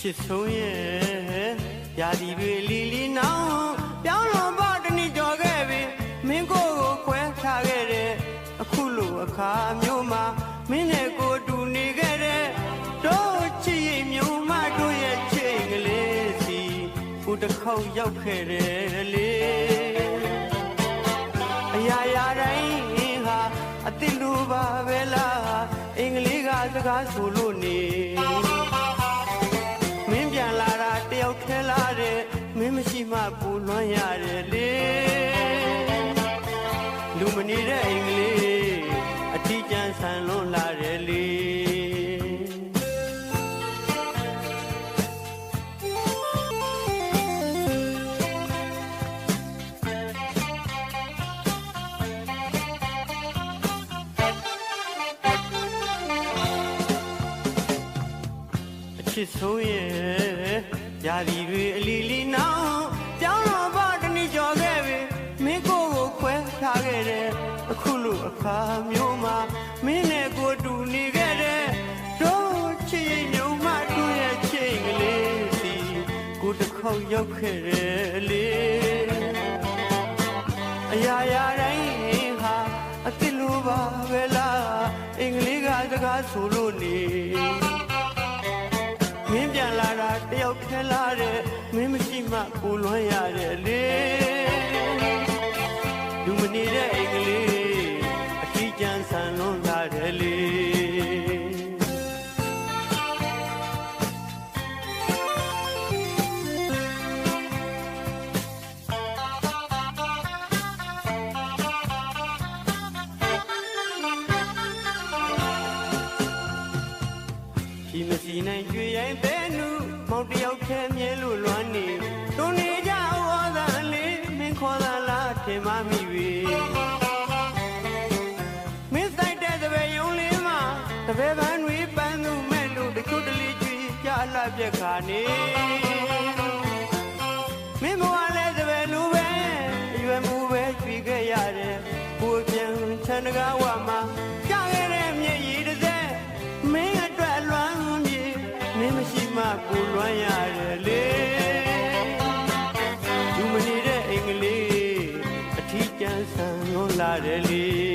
ချစ်ဆုံးရဲ့ရာဒီတွေလီလီနောင်ပြောင်းလို့ပါတနည်းကြော်ခဲ့ပြီမင်းကိုယ်ကိုခွဲထားခဲ့တဲ့အခုလိုအခါမျိုးမှာမင်းနဲ့ကိုတူနေခဲ့တဲ့တို့ချစ်ရင်မြုံမတို့ရဲ့ချိန်ကလေးစီကိုတစ်ခေါက်ရောက်ခဲ့တယ်လေအရာရာတိုင်းဟာအစ်စ်လိုပါပဲလားအင်္ဂလိပ်ကစကားဆိုလို့နေ မင်းမရှိမှပူလွှမ်းရတယ်လေလူမနေတဲ့အင်္ဂလိပ်အထီးကျန်ဆန်လွန်လာတယ်လေအချစ်ဆုံးရဲ့ယာဒီတွေအလီလီနောင်ပြောင်း တော့ပါတနည်းကြော်ခဲ့ပြီမင်းကိုယ်ကိုခွဲထားခဲ့တယ်အခုလိုအခါမျိုးမှာမင်းနဲ့ကိုတူနေခဲ့တဲ့တို့ချစ်ရင်ညုံမတို့ရဲ့ချိန်ကလေးစီကိုတစ်ခေါက်ရောက်ခဲ့တယ်လေအရာရာတိုင်းဟာအစ်စ်လိုပါပဲလားအင်္ဂလိပ်ကစကားဆိုလို့နေ မင်းပြန်လာတာတယောက်ထဲလာတဲ့မင်းမရှိမှပူလွှမ်းရတယ်လေလူမနေတဲ့အင်္ဂလိ ဒီမစီနိုင်ကြွေရိုင်းတဲ့နုမောင်တယောက်ခဲမြဲလို့လွမ်းနေတွန်နေကြဝါသာလေးမင်းခေါ်သာလားထင်မမိပြီမင်းဆိုင်တဲ့တပည့်ယုံလေးမှာတပည့်ပန်းတွေပန်းသူမဲ့လို့တချို့တလေကြွေကြလှပြက်ခါနေမင်းဘဝလဲတပည့်လူပဲအရွယ်မူပဲကြွေခဲ့ရတယ်ကိုယ်ပြန်ချန်တကားဝမှာ င်းမရှိမှကိုလွမ်းရတယ်လေသူမနေတဲ့အိမ်ကလေးအထီးကျန်ဆန်လွန်လာတယ်လေ